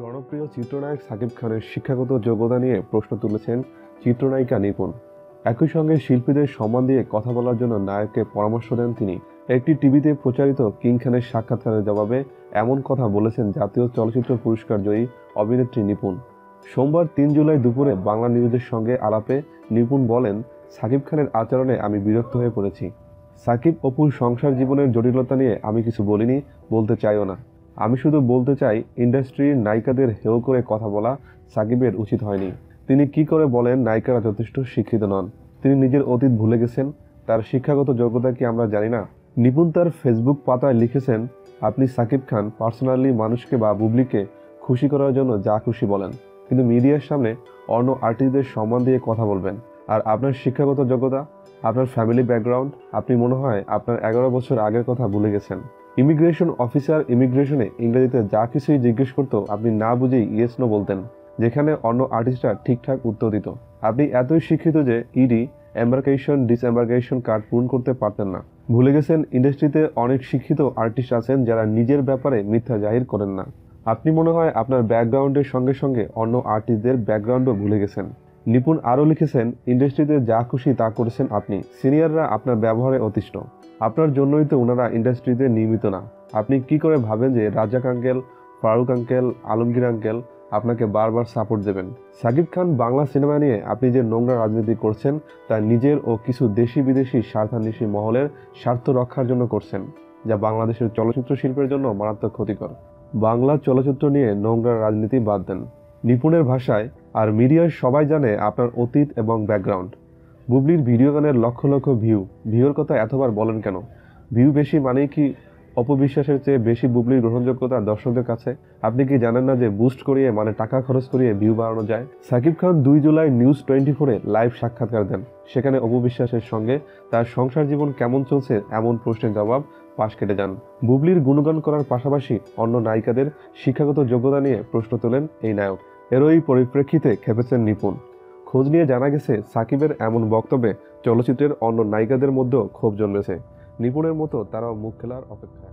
জনপ্রিয় চিত্রনায়ক সাকিব খানের শিক্ষাগত যোগ্যতা নিয়ে প্রশ্ন তুলেছেন চিত্রনায়িকা নিপুণ। একই সঙ্গে শিল্পীদের সম্মান দিয়ে কথা বলার জন্য নায়ককে পরামর্শ দেন তিনি। একটি টিভিতে প্রচারিত কিং খানের সাক্ষাৎকারের জবাবে এমন কথা বলেছেন জাতীয় চলচ্চিত্র পুরস্কার জয়ী অভিনেত্রী নিপুণ। সোমবার তিন জুলাই দুপুরে বাংলা নিউজের সঙ্গে আলাপে নিপুণ বলেন, সাকিব খানের আচরণে আমি বিরক্ত হয়ে পড়েছি। সাকিব অপুর সংসার জীবনের জটিলতা নিয়ে আমি কিছু বলিনি, বলতে চাইও না। আমি শুধু বলতে চাই ইন্ডাস্ট্রির নায়িকাদের হেয় করে কথা বলা সাকিবের উচিত হয়নি। তিনি কি করে বলেন নায়িকারা যথেষ্ট শিক্ষিত নন। তিনি নিজের অতীত ভুলে গেছেন। তার শিক্ষাগত যোগ্যতা কি আমরা জানি না। নিপুণ তার ফেসবুক পাতায় লিখেছেন, আপনি সাকিব খান পার্সোনালি মানুষকে বা বুবলিকে খুশি করার জন্য যা খুশি বলেন। কিন্তু মিডিয়ার সামনে অন্য আর্টিস্টদের সম্মান দিয়ে কথা বলবেন। আর আপনার শিক্ষাগত যোগ্যতা, আপনার ফ্যামিলি ব্যাকগ্রাউন্ড আপনি মনে হয় আপনার এগারো বছর আগের কথা ভুলে গেছেন। ইমিগ্রেশন অফিসার ইমিগ্রেশনে ইংরেজিতে যা কিছুই জিজ্ঞেস করতো আপনি না বুঝেই ইয়েস নো বলতেন, যেখানে অন্য আর্টিস্টরা ঠিকঠাক উত্তর দিত। আপনি এতই শিক্ষিত যে ইডি এম্বার্কেশন ডিসএম্বার্কেশন কার্ড পূরণ করতে পারতেন না। ভুলে গেছেন ইন্ডাস্ট্রিতে অনেক শিক্ষিত আর্টিস্ট আছেন যারা নিজের ব্যাপারে মিথ্যা জাহির করেন না। আপনি মনে হয় আপনার ব্যাকগ্রাউন্ডের সঙ্গে সঙ্গে অন্য আর্টিস্টদের ব্যাকগ্রাউন্ডও ভুলে গেছেন। নিপুণ আরও লিখেছেন, ইন্ডাস্ট্রিতে যা খুশি তা করেছেন আপনি। সিনিয়ররা আপনার ব্যবহারে অতিষ্ঠ। আপনার জন্যই তো ওনারা ইন্ডাস্ট্রিতে নিয়মিত না। আপনি কি করে ভাবেন যে Razzak uncle, Farooque uncle, Alamgir uncle আপনাকে বারবার সাপোর্ট দেবেন? সাকিব খান বাংলা সিনেমা নিয়ে আপনি যে নোংরা রাজনীতি করছেন, তা নিজের ও কিছু দেশি বিদেশি স্বার্থান্বেষী মহলের স্বার্থ রক্ষার জন্য করছেন, যা বাংলাদেশের চলচ্চিত্র শিল্পের জন্য মারাত্মক ক্ষতিকর। বাংলা চলচ্চিত্র নিয়ে নোংরা রাজনীতি বাদ দেন। নিপুণের ভাষায় আর মিডিয়ায় সবাই জানে আপনার অতীত এবং ব্যাকগ্রাউন্ড বুবলির ভিডিও গানের লক্ষ লক্ষ ভিউ ভিউর কথা এতবার বলেন কেন? ভিউ বেশি মানেই কি অপবিশ্বাসের চেয়ে বেশি বুবলির গ্রহণযোগ্যতা দর্শকদের কাছে? আপনি কি জানেন না যে বুস্ট করিয়ে মানে টাকা খরচ করিয়ে ভিউ বাড়ানো যায়? সাকিব খান দুই জুলাই নিউজ টোয়েন্টি ফোরে লাইভ সাক্ষাৎকার দেন। সেখানে অপবিশ্বাসের সঙ্গে তার সংসার জীবন কেমন চলছে এমন প্রশ্নের জবাব পাশ কেটে যান। বুবলির গুণগান করার পাশাপাশি অন্য নায়িকাদের শিক্ষাগত যোগ্যতা নিয়ে প্রশ্ন তোলেন এই নায়ক। এরই পরিপ্রেক্ষিতে খেপেছেন নিপুণ। খোঁজ নিয়ে জানা গেছে, সাকিবের এমন বক্তব্যে চলচ্চিত্রের অন্য নায়িকাদের মধ্যেও ক্ষোভ জন্মেছে। নিপুণের মতো তারাও মুখ খেলার অপেক্ষায়।